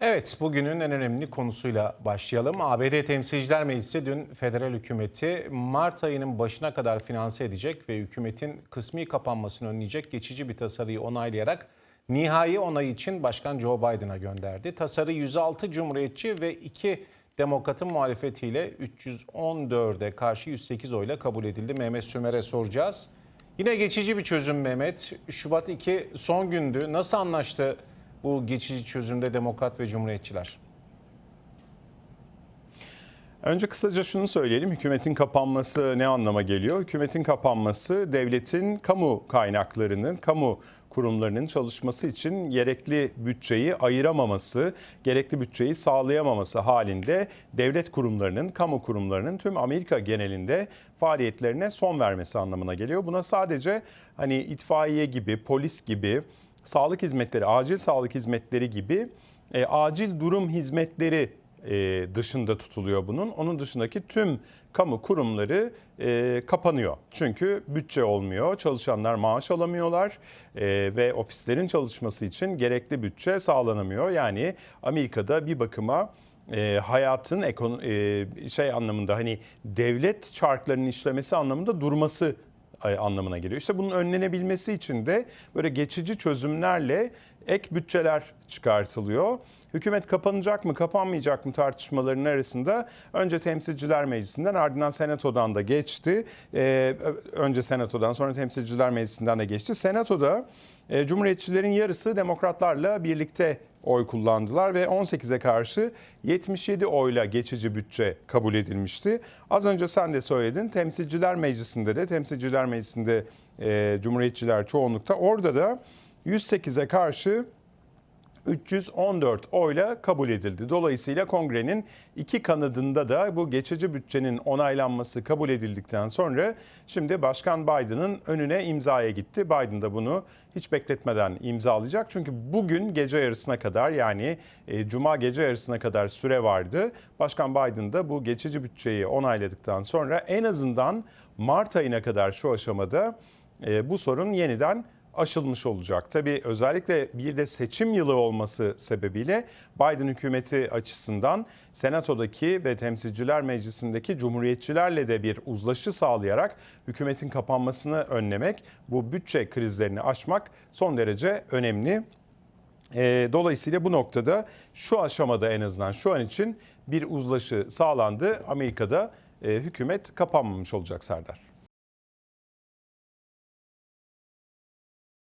Evet, bugünün en önemli konusuyla başlayalım. ABD Temsilciler Meclisi dün federal hükümeti Mart ayının başına kadar finanse edecek ve hükümetin kısmi kapanmasını önleyecek geçici bir tasarıyı onaylayarak nihai onay için Başkan Joe Biden'a gönderdi. Tasarı 106 Cumhuriyetçi ve 2 Demokratın muhalefetiyle 314'e karşı 108 oyla kabul edildi. Mehmet Sümer'e soracağız. Yine geçici bir çözüm Mehmet. Şubat 2 son gündü. Nasıl anlaştı bu geçici çözümde Demokrat ve Cumhuriyetçiler? Önce kısaca şunu söyleyelim. Hükümetin kapanması ne anlama geliyor? Hükümetin kapanması devletin kamu kaynaklarının, kamu kurumlarının çalışması için gerekli bütçeyi ayıramaması, gerekli bütçeyi sağlayamaması halinde devlet kurumlarının, kamu kurumlarının tüm Amerika genelinde faaliyetlerine son vermesi anlamına geliyor. Buna sadece hani itfaiye gibi, polis gibi, sağlık hizmetleri, acil sağlık hizmetleri gibi e, acil durum hizmetleri e, dışında tutuluyor bunun. Onun dışındaki tüm kamu kurumları e, kapanıyor. Çünkü bütçe olmuyor, çalışanlar maaş alamıyorlar e, ve ofislerin çalışması için gerekli bütçe sağlanamıyor. Yani Amerika'da bir bakıma e, hayatın ekon e, şey anlamında hani devlet çarklarının işlemesi anlamında durması anlamına geliyor. İşte bunun önlenebilmesi için de böyle geçici çözümlerle ek bütçeler çıkartılıyor. Hükümet kapanacak mı, kapanmayacak mı tartışmalarının arasında önce Temsilciler Meclisi'nden ardından Senato'dan da geçti. Ee, önce Senato'dan sonra Temsilciler Meclisi'nden de geçti. Senato'da e, Cumhuriyetçilerin yarısı Demokratlarla birlikte oy kullandılar ve 18'e karşı 77 oyla geçici bütçe kabul edilmişti. Az önce sen de söyledin Temsilciler Meclisi'nde de Temsilciler Meclisi'nde e, Cumhuriyetçiler çoğunlukta orada da 108'e karşı 314 oyla kabul edildi. Dolayısıyla kongrenin iki kanadında da bu geçici bütçenin onaylanması kabul edildikten sonra şimdi Başkan Biden'ın önüne imzaya gitti. Biden da bunu hiç bekletmeden imzalayacak. Çünkü bugün gece yarısına kadar yani e, cuma gece yarısına kadar süre vardı. Başkan Biden da bu geçici bütçeyi onayladıktan sonra en azından Mart ayına kadar şu aşamada e, bu sorun yeniden aşılmış olacak. Tabii özellikle bir de seçim yılı olması sebebiyle Biden hükümeti açısından Senato'daki ve Temsilciler Meclisi'ndeki cumhuriyetçilerle de bir uzlaşı sağlayarak hükümetin kapanmasını önlemek, bu bütçe krizlerini aşmak son derece önemli. E, Dolayısıyla bu noktada şu aşamada en azından şu an için bir uzlaşı sağlandı. Amerika'da e, hükümet kapanmamış olacak Serdar.